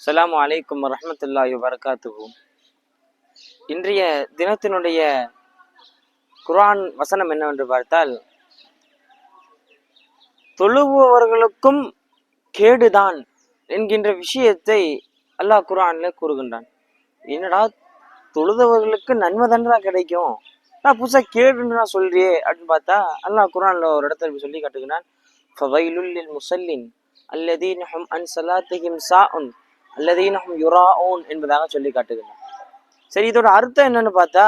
அஸ்ஸலாமு வலைக்கம் வரமத்துல்லாஹி வரகாத்துகு இன்றைய தினத்தினுடைய குரான் வசனம் என்னவென்று பார்த்தால் தொழுபவர்களுக்கும் கேடுதான் என்கின்ற விஷயத்தை அல்லாஹ் குர்ஆன்ல கூறுகின்றான். என்னடா தொழுதவர்களுக்கு நன்மை தானடா கிடைக்கும்? நான் புதுசா கேடுன்னு நான் சொல்றியே அப்படின்னு பார்த்தா அல்லாஹ் குர்ஆன்ல ஒரு இடத்துல சொல்லி காட்டுகிறான் ஃபவைலுல் முசல்லின் முஸல்லின் அல்லதீன ஹும் அன் ஸலாத்திஹிம் அல்லதீன யுரா ஓன் என்பதாக சொல்லி காட்டுகிறான் சரி இதோட அர்த்தம் என்னன்னு பார்த்தா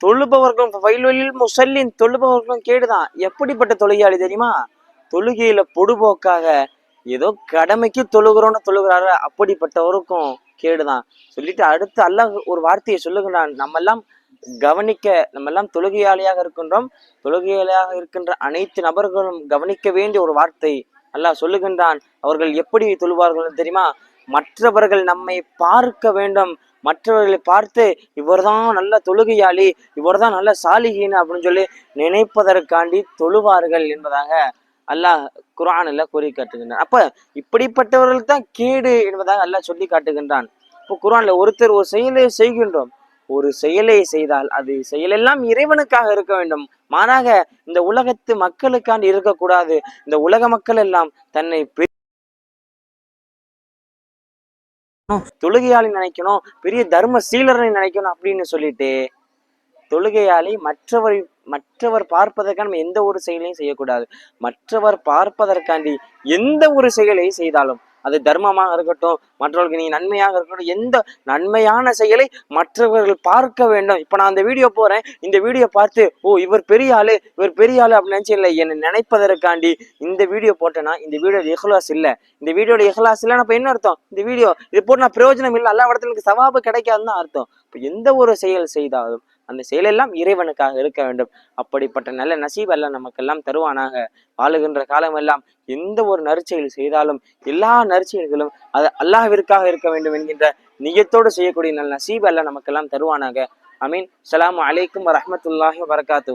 தொழுபவர்களும் வயல்வெளியில் முசல்லின் தொழுபவர்களும் கேடுதான். எப்படிப்பட்ட தொழுகையாளி தெரியுமா? தொழுகையில பொடுபோக்காக ஏதோ கடமைக்கு தொழுகிறோன்னு தொழுகிறாரு? அப்படிப்பட்டவருக்கும் கேடுதான். சொல்லிட்டு அடுத்து அல்லாஹ் ஒரு வார்த்தையை சொல்லுகிறான் நம்ம எல்லாம் கவனிக்க நம்ம எல்லாம் தொழுகையாளியாக இருக்கின்றோம். தொழுகையாளியாக இருக்கின்ற அனைத்து நபர்களும் கவனிக்க வேண்டிய ஒரு வார்த்தை அல்லாஹ் சொல்லுகின்றான் அவர்கள் எப்படி தொழுவார்கள் தெரியுமா? மற்றவர்கள் நம்மை பார்க்க வேண்டும். மற்றவர்களை பார்த்து இவர்தான் நல்ல தொழுகையாளி இவர்தான் நல்ல சாலிகின்னு அப்படின்னு சொல்லி நினைப்பதற்காண்டி தொழுவார்கள் என்பதாக அல்லாஹ் குரானில் கூறி காட்டுகின்றான். அப்ப இப்படிப்பட்டவர்கள் தான் கேடு என்பதாக அல்லாஹ் சொல்லி காட்டுகின்றான். இப்போ குரான்ல ஒருத்தர் ஒரு செயலை செய்கின்றோம். ஒரு செயலை செய்தால் அது செயலெல்லாம் இறைவனுக்காக இருக்க வேண்டும். மாறாக இந்த உலகத்து மக்களுக்காண்டி இருக்கக்கூடாது. இந்த உலக மக்கள் எல்லாம் தன்னை தொழுகையாளி நினைக்கணும் பெரிய தர்ம சீலரை நினைக்கணும் அப்படின்னு சொல்லிட்டு தொழுகையாளி மற்றவர் மற்றவர் பார்ப்பதற்காக நம்ம எந்த ஒரு செயலையும் செய்யக்கூடாது. மற்றவர் பார்ப்பதற்காண்டி எந்த ஒரு செயலை செய்தாலும் அது தர்மமாக இருக்கட்டும் மற்றவர்களுக்கு நீ நன்மையாக இருக்கட்டும் எந்த நன்மையான செயலை மற்றவர்கள் பார்க்க வேண்டும். இப்போ நான் அந்த வீடியோ போகிறேன் இந்த வீடியோ பார்த்து ஓ இவர் பெரிய ஆளு இவர் பெரிய ஆளு அப்படின்னு நினைச்சு இல்லை என்னை நினைப்பதற்காண்டி இந்த வீடியோ போட்டேன்னா இந்த வீடியோ இஹ்லாஸ் இல்லை. இந்த வீடியோட இஹ்லாஸ் இல்லைன்னா இப்போ என்ன அர்த்தம்? இந்த வீடியோ இது போட்டு நான் பிரயோஜனம் இல்லை. எல்லா இடத்துல எனக்கு சவாபு கிடைக்காதுன்னு தான் அர்த்தம். இப்போ எந்த ஒரு செயல் செய்தாலும் அந்த செயலெல்லாம் இறைவனுக்காக இருக்க வேண்டும். அப்படிப்பட்ட நல்ல நசீப் எல்லாம் நமக்கெல்லாம் தருவானாக. வாழுகின்ற காலமெல்லாம் எந்த ஒரு நற்செயல் செய்தாலும் எல்லா நற்செயல்களும் அது அல்லாஹிற்காக இருக்க வேண்டும் என்கின்ற நியத்தோடு செய்யக்கூடிய நல்ல நசீப் நமக்கெல்லாம் தருவானாக. அமீன். சலாம் அலைக்கும் வரமத்துல்லாஹி வரகாத்து